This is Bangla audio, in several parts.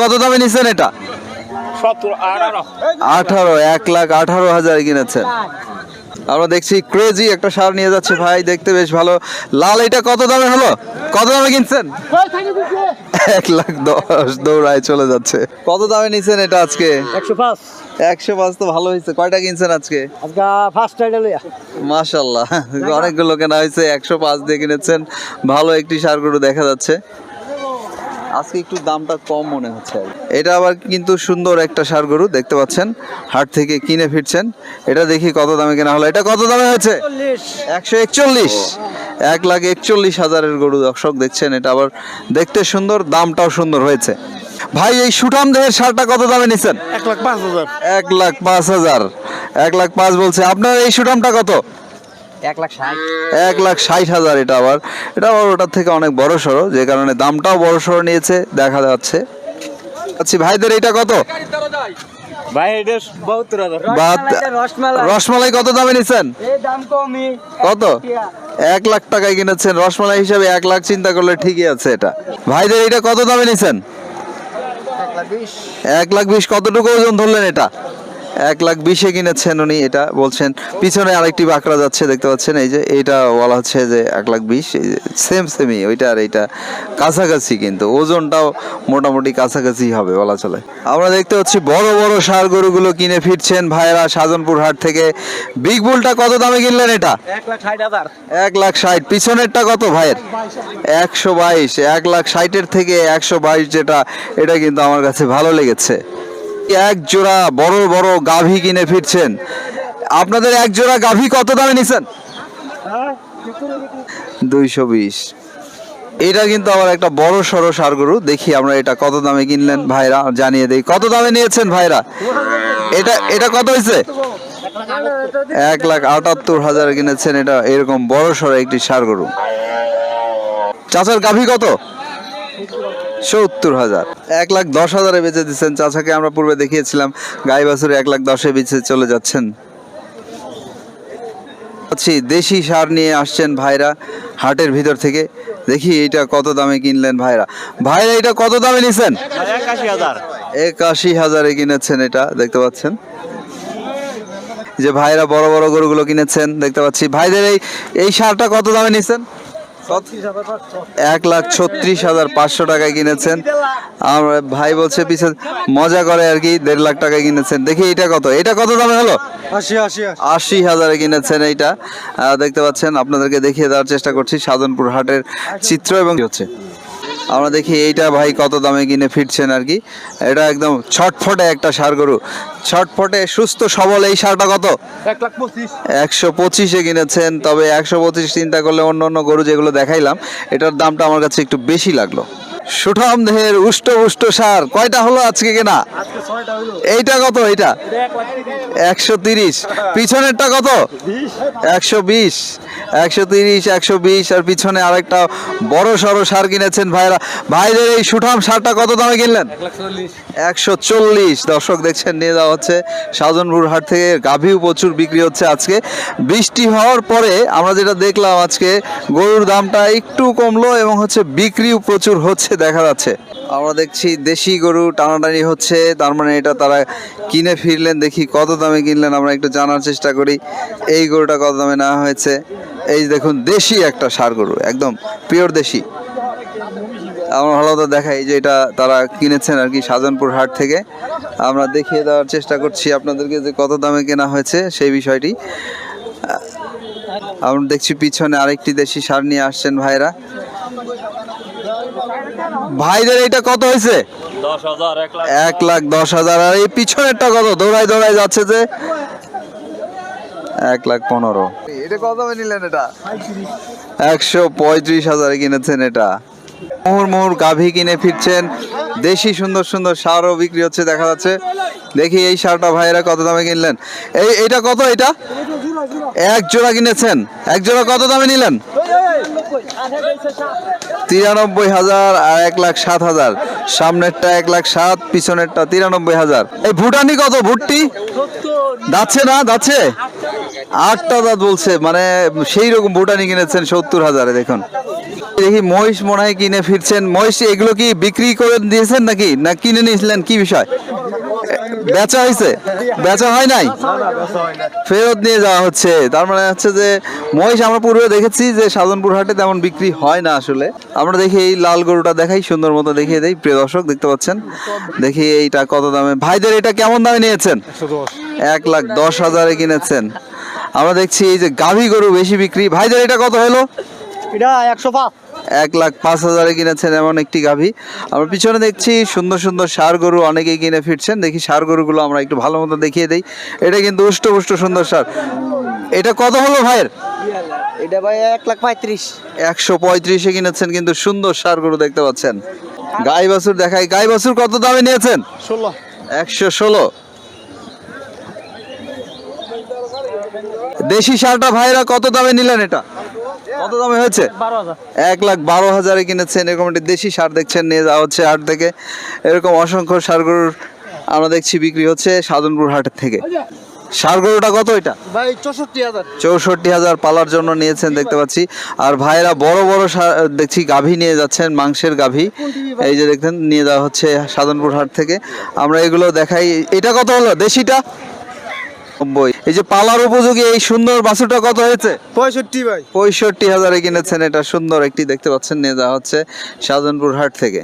কত দামে নিছেন এটা? আঠারো। এক লাখ আঠারো হাজারে কিনেছেন। আমরা দেখছি ক্রেজি একটা সার নিয়ে যাচ্ছে ভাই দেখতে বেশ ভালো। লাল এটা কত দামে হলো? কত দামে কিনছেন? এক লাখ দশ দৌড়ায় চলে যাচ্ছে। কত দামে নিছেন এটা আজকে? একশো পাঁচ। একশো পাঁচ তো ভালো হয়েছে। কয়টা কিনছেন আজকে? আজকে ফার্স্ট টাইডাল মাশাল্লাহ অনেকগুলো কেনা হয়েছে একশো পাঁচ দিয়ে কিনেছেন। ভালো একটি সার গরু দেখা যাচ্ছে। আজকে একটু দামটা কম মনে হচ্ছে এটা আবার কিন্তু সুন্দর একটা সার গরু দেখতে পাচ্ছেন হাট থেকে কিনে ফিরছেন। এটা দেখি কত দামে কেনা হলো। এটা কত দামে হয়েছে? একশো একচল্লিশ। এক লাখ একচল্লিশ হাজারের গরু দর্শক দেখছেন এটা আবার দেখতে সুন্দর দামটাও সুন্দর হয়েছে। ভাই এই সুঠাম দেহের সারটা কত দামে নিচ্ছেন এক লাখ পাঁচ হাজার। এক লাখ পাঁচ হাজার। এক লাখ পাঁচ বলছে। আপনার এই সুঠামটা কত? এক লাখ ষাট। এক লাখ ষাট হাজার এটা আবার। এটা আবার ওটার থেকে অনেক বড় সড়ো যে কারণে দামটাও বড় সড়ো নিয়েছে দেখা যাচ্ছে। আচ্ছা ভাইদের এটা কত? রসমালাই। কত দামে নিছেন? এই দাম কমই। কত? এক লাখ টাকায় কিনেছেন। রসমালাই হিসাবে এক লাখ চিন্তা করলে ঠিকই আছে এটা। ভাইদের এটা কত দামে নিছেন? এক লাখ বিশ। কতটুকু ওজন ধরলেন এটা? এক লাখ বিশে কিনেছেন উনি এটা বলছেন। পিছনে আরেকটি বাঁকড়া যাচ্ছে দেখতে পাচ্ছেন এই যে এটা বলা হচ্ছে যে এক লাখ বিশ সেম সেমই ওইটা আর এইটা কাছাকাছি কিন্তু ওজনটাও মোটামুটি কাছাকাছি হবে বলা চলে। আমরা দেখতে পাচ্ছি বড় বড় সার গরুগুলো কিনে ফিরছেন ভাইরা সাজনপুর হাট থেকে। বিগ বুলটা কত দামে কিনলেন এটা? এক লাখ ষাট পিছনেরটা কত ভাইয়ের? একশো বাইশ এক লাখ ষাটের থেকে একশো বাইশ যেটা এটা কিন্তু আমার কাছে ভালো লেগেছে। এক জোড়া বড় বড় গাভী কিনে ফিরছেন। আপনাদের এক জোড়া গাভী কত দামে নিছেন? দুইশো বিশ। এটা কিন্তু আমার একটা বড় সড়ো সার গরু। দেখি আমরা এটা কত দামে কিনলেন ভাইরা, জানিয়ে দেই। কত দামে নিয়েছেন ভাইরা? এটা এটা কত হয়েছে? এক লাখ আটাত্তর হাজার কিনেছেন এটা এরকম বড় সড়ো একটি সার গরু। চাচার গাভী কত? সত্তর হাজার। এক লাখ দশ হাজারে বেচে দিচ্ছেন। চাচাকে আমরা পূর্বে দেখিয়েছিলাম গাই বাছুরে এক লাখ দশে বেচে চলে যাচ্ছেন। আচ্ছা দেশি সার নিয়ে আসছেন ভাইরা হাটের ভিতর থেকে। দেখি এইটা কত দামে কিনলেন ভাইরা। ভাইরা এটা কত দামে নিছেন? একাশি হাজার। একাশি হাজারে কিনেছেন এটা দেখতে পাচ্ছেন? যে ভাইরা বড় বড় গরুগুলো কিনেছেন দেখতে পাচ্ছি। ভাইদের এই এই সারটা কত দামে নিছেন? এক লাখ ছত্রিশ হাজার পাঁচশো টাকায় কিনেছেন। আমার ভাই বলছে পিছে মজা করে আর কি দেড় লাখ টাকায় কিনেছেন। দেখি এটা কত। এটা কত দামে হলো? আশি আশি আশি। হাজারে কিনেছেন এইটা। দেখতে পাচ্ছেন আপনাদেরকে দেখিয়ে দেওয়ার চেষ্টা করছি। সাধনপুর হাটের চিত্র এবং হচ্ছে? আমরা দেখি এইটা ভাই কত দামে কিনে ফিরছেন আর কি। এটা একদম ছটফটে একটা সার গরু। ছটফটে সুস্থ সবল এই সারটা কত? একশো পঁচিশে কিনেছেন তবে একশো পঁচিশ চিন্তা করলে অন্য অন্য গরু যেগুলো দেখাইলাম এটার দামটা আমার কাছে একটু বেশি লাগল। সুঠাম দেহের উষ্ট উষ্ট সার কয়টা হলো আজকে কেনা? এইটা কত এইটা? একশো তিরিশ। পিছনেরটা কত? একশো বিশ। একশো তিরিশ একশো বিশ আর পিছনে আরেকটা বড় সড়ো সার কিনেছেন ভাইরা। ভাইদের এই সুঠাম সারটা কত দামে কিনলেন? একশো চল্লিশ। দর্শক দেখছেন নিয়ে যাওয়া হচ্ছে সাজনপুর হাট থেকে। গাভীও প্রচুর বিক্রি হচ্ছে আজকে। বৃষ্টি হওয়ার পরে আমরা যেটা দেখলাম আজকে গরুর দামটা একটু কমলো এবং হচ্ছে বিক্রিও প্রচুর হচ্ছে দেখা যাচ্ছে। আমরা দেখছি দেশি গরু টানাটানি হচ্ছে তার মানে এটা তারা কিনে ফিরলেন দেখি কত দামে কিনলেন আমরা একটু জানার চেষ্টা করি। এই গরুটা কত দামে নেওয়া হয়েছে? এই দেখুন দেশি একটা সার গরু একদম পিওর দেশি। আমরা ভালো তো দেখাই যে এটা তারা কিনেছেন আর কি সাজনপুর হাট থেকে। আমরা দেখিয়ে দেওয়ার চেষ্টা করছি আপনাদেরকে যে কত দামে কেনা হয়েছে সেই বিষয়টি। আমরা দেখছি পিছনে আরেকটি দেশি সার নিয়ে আসছেন ভাইরা। ভাইদের এটা কত হয়েছে? এক লাখ। দশ হাজার আর এই পিছনেরটা কত? দৌড়াই দৌড়াই যাচ্ছে যে এক লাখ পনেরো। এটা কত দামে নিলেন এটা? একশো পঁয়ত্রিশ হাজারে কিনেছেন এটা। মোহর মোহর গাভী কিনে ফিরছেন। দেশি সুন্দর সুন্দর সারও বিক্রি হচ্ছে দেখা যাচ্ছে। দেখি এই সারটা ভাইয়েরা কত দামে কিনলেন। এই এটা কত এটা? এক জোড়া কিনেছেন। এক জোড়া কত দামে নিলেন? তিরানব্বই হাজার আর এক লাখ সাত হাজার। সামনেরটা এক লাখ সাত পিছনেরটা তিরানব্বই হাজার। এই ভুটানি কত? ভুট্টি? যাচ্ছে না? যাচ্ছে আটটা দাঁত বলছে মানে সেই রকম ভুটানি কিনেছেন সত্তর হাজারে, দেখুন। দেখি মহিষ মনে হয় কিনে ফিরছেন। মহিষ, এগুলো কি বিক্রি করে দিয়েছেন নাকি? না কিনে নিয়েছিলেন? কি বিষয়? বেচা হয়েছে বেচা হয় নাই? ফেরত নিয়ে যাওয়া হচ্ছে। তার মানে হচ্ছে যে মহিষ আমরা পূর্বে দেখেছি যে সাধনপুর হাটে তেমন বিক্রি হয় না আসলে। আমরা দেখি এই লাল গরুটা দেখাই সুন্দর মতো দেখিয়ে দেই। প্রিয় দর্শক দেখতে পাচ্ছেন? দেখি এইটা কত দামে। ভাইদের এটা কেমন দামে নিয়েছেন? এক লাখ দশ হাজারে কিনেছেন। আমরা দেখছি এই যে গাভী গরু বেশি বিক্রি। ভাইদের এটা কত হলো? এটা একশো পাঁচ। এক লাখ পাঁচ হাজারে কিনেছেন এমন একটি গাভী। আমরা পিছনে দেখছি সুন্দর সুন্দর সার গরু অনেকেই কিনে ফিরছেন। দেখি সার গরুগুলো আমরা একটু ভালো মতো দেখিয়ে দিই। এটা কিন্তু উষ্ট সুন্দর সার। এটা কত হলো ভাইয়ের? এটা ভাই এক লাখ পঁয়ত্রিশ। একশো পঁয়ত্রিশে কিনেছেন কিন্তু সুন্দর সার গরু দেখতে পাচ্ছেন। গাই বাছুর দেখাই। গাই বাছুর কত দামে নিয়েছেন? ষোলো। একশো ষোলো। দেশি সারটা ভাইরা কত দামে নিলেন এটা? কত দামে হয়েছে? এক লাখ বারো হাজারে কিনেছেন এরকম একটি দেশি সার দেখছেন নিয়ে যাওয়া হচ্ছে হাট থেকে। এরকম অসংখ্য সার গরুর আমরা দেখছি বিক্রি হচ্ছে সাধনপুর হাটের থেকে। সার গরুটা কত এটা? ভাই চৌষট্টি হাজার। চৌষট্টি হাজার পালার জন্য নিয়েছেন দেখতে পাচ্ছি। আর ভাইরা বড় বড় দেখছি গাভী নিয়ে যাচ্ছেন মাংসের গাভী। এই যে দেখতেন নিয়ে যাওয়া হচ্ছে সাধনপুর হাট থেকে। আমরা এগুলো দেখাই। এটা কত হলো? দেশিটা? নব্বই। এই যে পালার উপযোগী এই সুন্দর বাছুরটা কত হয়েছে? পঁয়ষট্টি ভাই। পঁয়ষট্টি হাজারে কিনেছেন এটা সুন্দর একটি দেখতে পাচ্ছেন নিয়ে যাওয়া হচ্ছে শাহজাহানপুর হাট থেকে।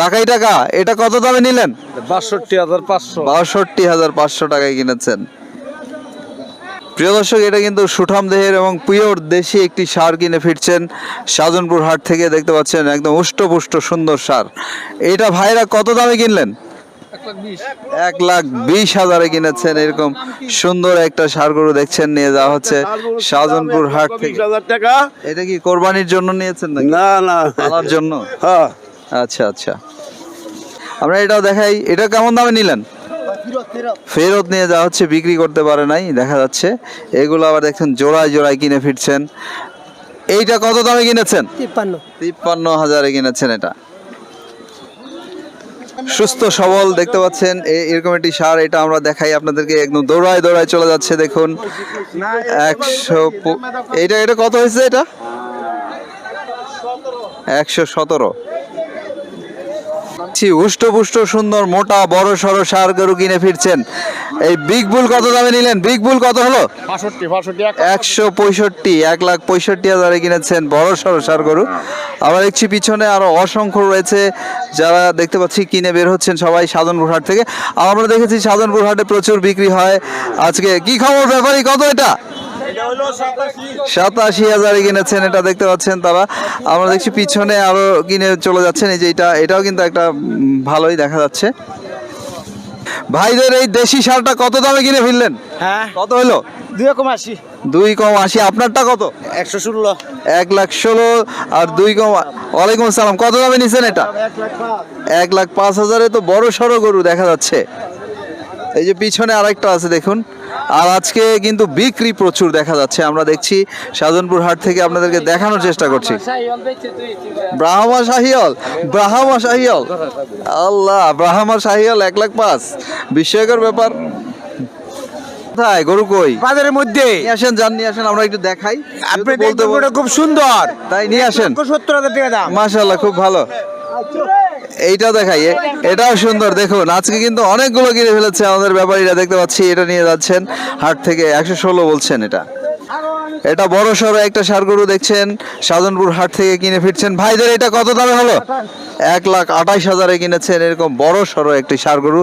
টাকাই টাকা এটা কত দামে নিলেন? বাষট্টি হাজার পাঁচশো। বাষট্টি হাজার পাঁচশো টাকায় কিনেছেন। প্রিয় দর্শক এটা কিন্তু সুঠাম দেহের এবং পিওর দেশি একটি সার কিনে ফিরছেন সাজনপুর হাট থেকে দেখতে পাচ্ছেন একদম উষ্টপুষ্ট সুন্দর সার। এটা ভাইরা কত দামে কিনলেন? এক লাখ বিশ হাজারে কিনেছেন এরকম সুন্দর একটা সার গরু দেখছেন নিয়ে যাওয়া হচ্ছে শাহজাহানপুর হাট থেকে। টাকা। এটা কি কোরবানির জন্য নিয়েছেন না না। পালার জন্য? হ্যাঁ। আচ্ছা আচ্ছা। আমরা এটাও দেখাই। এটা কেমন দামে নিলেন? ফেরত নিয়ে যাওয়া হচ্ছে বিক্রি করতে পারে নাই দেখা যাচ্ছে। এগুলো আবার দেখছেন জোড়ায় জোড়ায় কিনে ফিরছেন। এইটা কত দামে কিনেছেন? তিপ্পান্ন। তিপ্পান্ন হাজারে কিনেছেন এটা। সুস্থ, সবল দেখতে পাচ্ছেন। এরকম একটি সার, এটা আমরা দেখাই আপনাদেরকে। একদম দৌড়ায় দৌড়ায় চলে যাচ্ছে, দেখুন। একশো এটা এটা কত হয়েছে এটা? একশো সতেরো। উষ্টপুষ্ট সুন্দর মোটা বড় সড়ো সার গরু কিনে ফিরছেন। এই বিগ বুল কত দামে নিলেন? বিগ বুল কত হলো? একশো পঁয়ষট্টি এক লাখ পঁয়ষট্টি হাজারে কিনেছেন বড় সড়ো সার গরু আবার দেখছি পিছনে আরও অসংখ্য রয়েছে যারা দেখতে পাচ্ছি কিনে বের হচ্ছেন সবাই সাধনপুর হাট থেকে। আমরা দেখেছি সাধনপুর হাটে প্রচুর বিক্রি হয়। আজকে কি খবর ব্যাপারই কত এটা? সাতাশি হাজারে কিনেছেন এটা দেখতে পাচ্ছেন তারা। আমরা দেখছি পিছনে আরও কিনে চলে যাচ্ছেন এই যে এটা এটাও কিন্তু একটা ভালোই দেখা যাচ্ছে। ভাইদের এই দেশি সারটা কত দামে কিনে ফিরলেন? হ্যাঁ। কত হলো? দুই রকম আশি। দুই কম আশি আপনারটা কত? একশো ষোলো। এক লাখ ষোলো আর দুই কম ওয়ালাইকুম আসসালাম কত দামে নিছেন এটা? এক লাখ পাঁচ হাজারে তো বড় সড়ো গরু দেখা যাচ্ছে। এই যে পিছনে আরেকটা আছে দেখুন। আর আজকে কিন্তু বিক্রি প্রচুর দেখা যাচ্ছে। আমরা দেখছি সাধনপুর হাট থেকে আপনাদেরকে দেখানোর চেষ্টা করছি। ব্রাহ্মা শাহিয়ল ব্রাহ্মা শাহিয়ল আল্লাহ ব্রাহ্মা শাহিয়ল এক লাখ পাঁচ। বিস্ময়কর ব্যাপার। কোথায়? গরু কই? বাজারের মধ্যে। আসেন যান নিয়ে আসেন আমরা একটু দেখাই। আপনি বলতে খুব সুন্দর। তাই নিয়ে আসেন। সত্তর হাজার টাকা দাম। মাশাল্লাহ খুব ভালো। এইটাও দেখাই এটাও সুন্দর, দেখুন, আজকে কিন্তু অনেকগুলো কিনে ফেলেছে আমাদের ব্যাপারীরা, দেখতে পাচ্ছি, এটা নিয়ে যাচ্ছেন, হাট থেকে একশো ষোলো বলছেন এটা। এটা বড় সড়ো একটা সার গরু দেখছেন, সাধনপুর হাট থেকে কিনে ফিরছেন। ভাইদের এটা কত দামে হলো? এক লাখ আঠাইশ হাজারে কিনেছেন, এরকম বড় সড়ো একটি সার গরু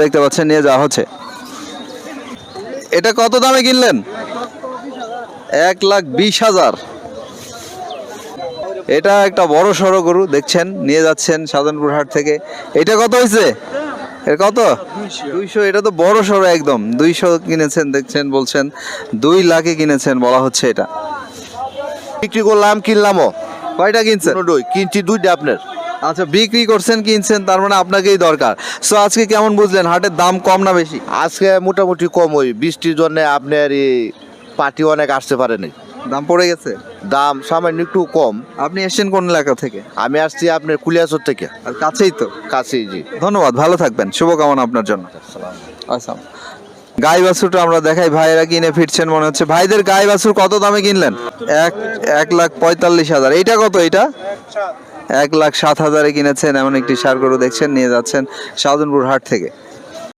দেখতে পাচ্ছেন, নিয়ে যাওয়া হচ্ছে। এটা কত দামে কিনলেন? এক লাখ বিশ হাজার। এটা একটা বড় সড়ো গরু দেখছেন নিয়ে যাচ্ছেন সাধনপুর হাট থেকে। এটা কত হয়েছে এর কত? দুইশো এটা তো বড় সড়ো একদম। দুইশো কিনেছেন দেখছেন বলছেন দুই লাখে কিনেছেন বলা হচ্ছে এটা। বিক্রি করলাম কিনলামও। কয়টা কিনছেন? কিনছি দুইটা আপনার। আচ্ছা বিক্রি করছেন কিনছেন তার মানে আপনাকেই দরকার। সো আজকে কেমন বুঝলেন? হাটের দাম কম না বেশি? আজকে মোটামুটি কম ওই বৃষ্টির জন্য আপনার এই পার্টি অনেক আসতে পারেনি। দাম পড়ে গেছে? দাম সামান্য একটু কম। আপনি এসেছেন কোন এলাকা থেকে? আমি আসছি আপনার কুলিয়াচর থেকে। আর কাছেই তো? কাছেই জি। ধন্যবাদ ভালো থাকবেন। শুভকামনা আপনার জন্য। আচ্ছা। গাই বাছুরটা আমরা দেখাই ভাইয়েরা কিনে ফিরছেন মনে হচ্ছে। ভাইদের গাই বাছুর কত দামে কিনলেন? এক এক লাখ পঁয়তাল্লিশ হাজার। এইটা কত এটা এক লাখ সাত। হাজারে কিনেছেন এমন একটি সার গরু দেখছেন নিয়ে যাচ্ছেন শাহজাহানপুর হাট থেকে।